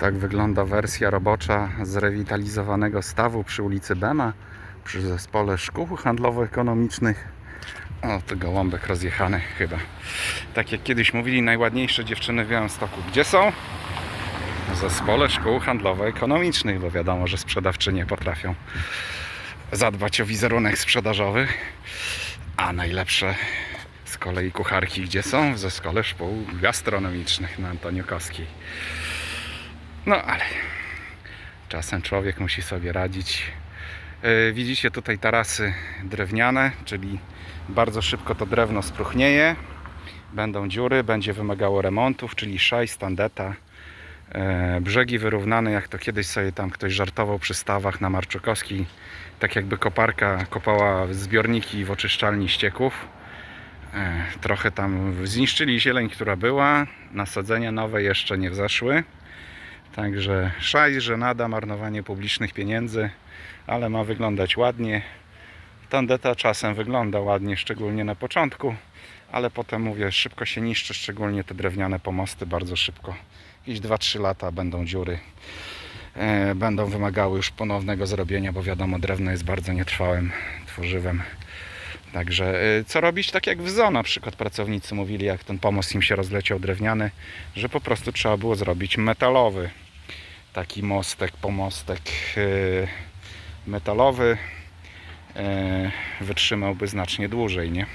Tak wygląda wersja robocza zrewitalizowanego stawu przy ulicy Bema, przy zespole szkół handlowo-ekonomicznych. O, to gołąbek rozjechany chyba. Tak jak kiedyś mówili, najładniejsze dziewczyny w Białymstoku. Gdzie są? W zespole szkół handlowo-ekonomicznych, bo wiadomo, że sprzedawczynie potrafią zadbać o wizerunek sprzedażowy. A najlepsze z kolei kucharki gdzie są? W zespole szkół gastronomicznych na Antoniukowskiej. No ale czasem człowiek musi sobie radzić. Yy, Widzicie tutaj tarasy drewniane, czyli bardzo szybko to drewno spruchnieje. Będą dziury, będzie wymagało remontów, czyli szaj, standeta. E, Brzegi wyrównane, jak to kiedyś sobie tam ktoś żartował przy stawach na Marczukowskiej. Tak jakby koparka kopała zbiorniki w oczyszczalni ścieków. E, Trochę tam zniszczyli zieleń, która była. Nasadzenia nowe jeszcze nie wzeszły. Także szaj, żenada, marnowanie publicznych pieniędzy, ale ma wyglądać ładnie. Tandeta czasem wygląda ładnie, szczególnie na początku, ale potem mówię, szybko się niszczy, szczególnie te drewniane pomosty bardzo szybko. Jakieś 2-3 lata będą dziury. E, będą wymagały już ponownego zrobienia, bo wiadomo, drewno jest bardzo nietrwałym tworzywem. Także e, co robić? Tak jak w zoo na przykład pracownicy mówili, jak ten pomost im się rozleciał drewniany, że po prostu trzeba było zrobić metalowy. Taki mostek, pomostek e, metalowy e, wytrzymałby znacznie dłużej, nie?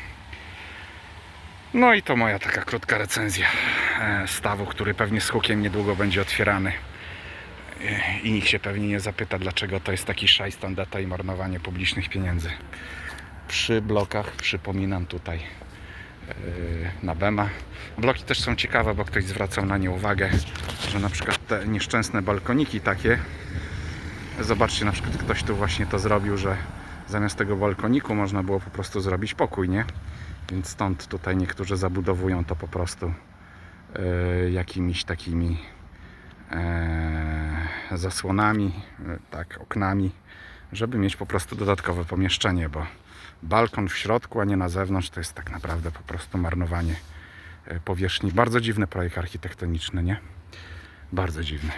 No i to moja taka krótka recenzja e, stawu, który pewnie z hukiem niedługo będzie otwierany. I nikt się pewnie nie zapyta, dlaczego to jest taki szaj standata i marnowanie publicznych pieniędzy. Przy blokach, przypominam tutaj na Bema. Bloki też są ciekawe, bo ktoś zwracał na nie uwagę, że na przykład te nieszczęsne balkoniki takie, zobaczcie, na przykład ktoś tu właśnie to zrobił, że zamiast tego balkoniku można było po prostu zrobić pokój, nie? Więc stąd tutaj niektórzy zabudowują to po prostu e, jakimiś takimi e, zasłonami, e, tak, oknami, żeby mieć po prostu dodatkowe pomieszczenie, bo balkon w środku, a nie na zewnątrz, to jest tak naprawdę po prostu marnowanie powierzchni. Bardzo dziwny projekt architektoniczny, nie? Bardzo dziwny.